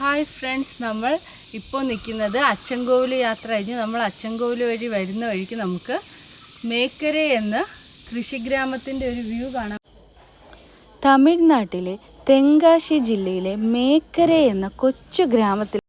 Hi friends നമ്മൾ ഇപ്പോൾ നിൽക്കുന്നത് അച്ചൻകോവിൽ യാത്ര കഴിഞ്ഞ് നമ്മൾ അച്ചൻകോവിൽ വഴി വരുന്ന വഴിക്ക് നമുക്ക് മേക്കര എന്ന കൃഷിഗ്രാമത്തിന്റെ ഒരു വ്യൂ കാണാം. തമിഴ്നാട്ടിലെ തെങ്കാശി ജില്ലയിലെ മേക്കര എന്ന കൊച്ചു ഗ്രാമത്തിൽ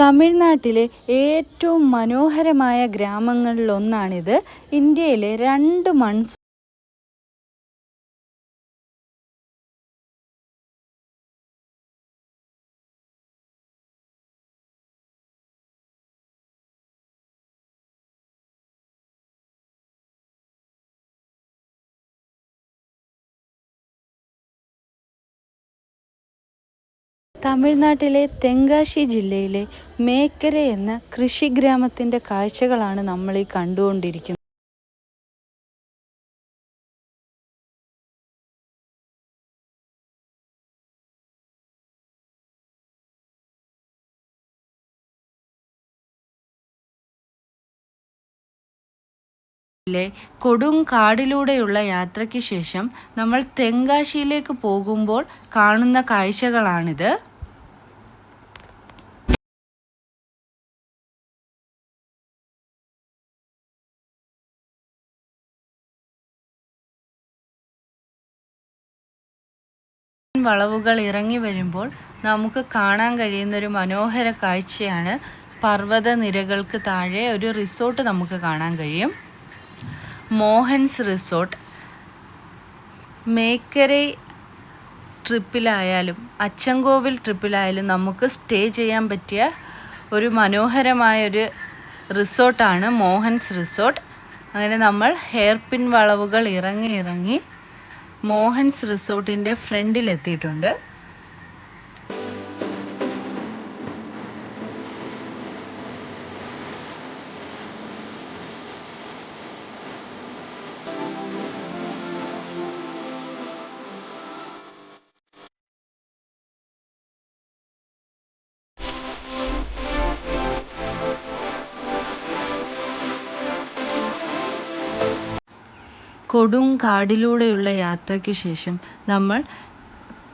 തമിഴ്നാട്ടിലെ ഏറ്റവും മനോഹരമായ ഗ്രാമങ്ങളിലൊന്നാണിത്. ഇന്ത്യയിലെ രണ്ട് മൺസൂൺ തമിഴ്നാട്ടിലെ തെങ്കാശി ജില്ലയിലെ മേക്കര എന്ന കൃഷി കൃഷിഗ്രാമത്തിന്റെ കാഴ്ചകളാണ് നമ്മൾ ഈ കണ്ടുകൊണ്ടിരിക്കുന്നത്. ിലെ കൊടും കാടിലൂടെയുള്ള യാത്രയ്ക്ക് ശേഷം നമ്മൾ തെങ്കാശിയിലേക്ക് പോകുമ്പോൾ കാണുന്ന കാഴ്ചകളാണിത്. വളവുകൾ ഇറങ്ങി വരുമ്പോൾ നമുക്ക് കാണാൻ കഴിയുന്ന ഒരു മനോഹര കാഴ്ചയാണ് പർവത നിരകൾക്ക് താഴെ ഒരു റിസോർട്ട് നമുക്ക് കാണാൻ കഴിയും. മോഹൻസ് റിസോർട്ട്. മേക്കരെ ട്രിപ്പിലായാലും അച്ചൻകോവിൽ ട്രിപ്പിലായാലും നമുക്ക് സ്റ്റേ ചെയ്യാൻ പറ്റിയ ഒരു മനോഹരമായ ഒരു റിസോർട്ടാണ് മോഹൻസ് റിസോർട്ട്. അങ്ങനെ നമ്മൾ ഹെയർ പിൻ വളവുകൾ ഇറങ്ങി ഇറങ്ങി മോഹൻസ് റിസോർട്ടിന്റെ ഫ്രണ്ടിൽ കൊടും കാടിലൂടെയുള്ള യാത്രയ്ക്ക് ശേഷം നമ്മൾ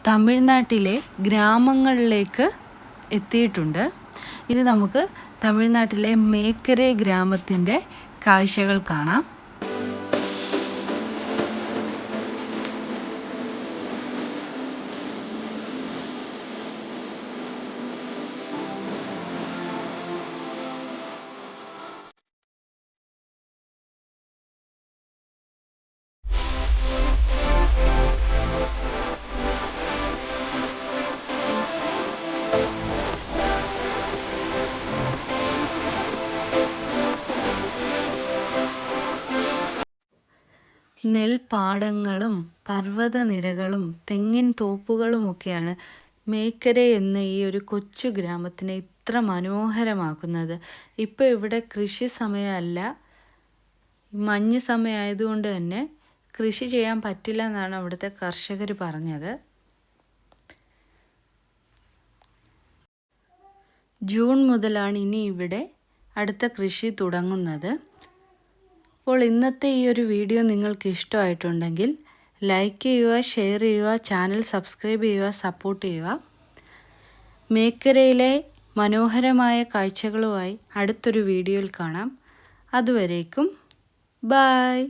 തമിഴ്നാട്ടിലെ ഗ്രാമങ്ങളിലേക്ക് എത്തിയിട്ടുണ്ട്. ഇനി നമുക്ക് തമിഴ്നാട്ടിലെ മേക്കരെ ഗ്രാമത്തിന്റെ കാഴ്ചകൾ കാണാം. നെൽപ്പാടങ്ങളും പർവതനിരകളും തെങ്ങിൻ തോപ്പുകളുമൊക്കെയാണ് മേക്കര എന്ന ഈ ഒരു കൊച്ചു ഗ്രാമത്തിനെ ഇത്ര മനോഹരമാക്കുന്നത്. ഇപ്പോൾ ഇവിടെ കൃഷി സമയമല്ല. മഞ്ഞ് സമയമായതുകൊണ്ട് തന്നെ കൃഷി ചെയ്യാൻ പറ്റില്ല എന്നാണ് അവിടുത്തെ കർഷകർ പറഞ്ഞത്. ജൂൺ മുതലാണ് ഇനി ഇവിടെ അടുത്ത കൃഷി തുടങ്ങുന്നത്. അപ്പോൾ ഇന്നത്തെ ഈ ഒരു വീഡിയോ നിങ്ങൾക്ക് ഇഷ്ടമായിട്ടുണ്ടെങ്കിൽ ലൈക്ക് ചെയ്യുക ഷെയർ ചെയ്യുക ചാനൽ സബ്സ്ക്രൈബ് ചെയ്യുക സപ്പോർട്ട് ചെയ്യുക. മേക്കരയിലെ മനോഹരമായ കാഴ്ചകളുമായി അടുത്തൊരു വീഡിയോയിൽ കാണാം. അതുവരേക്കും ബായ്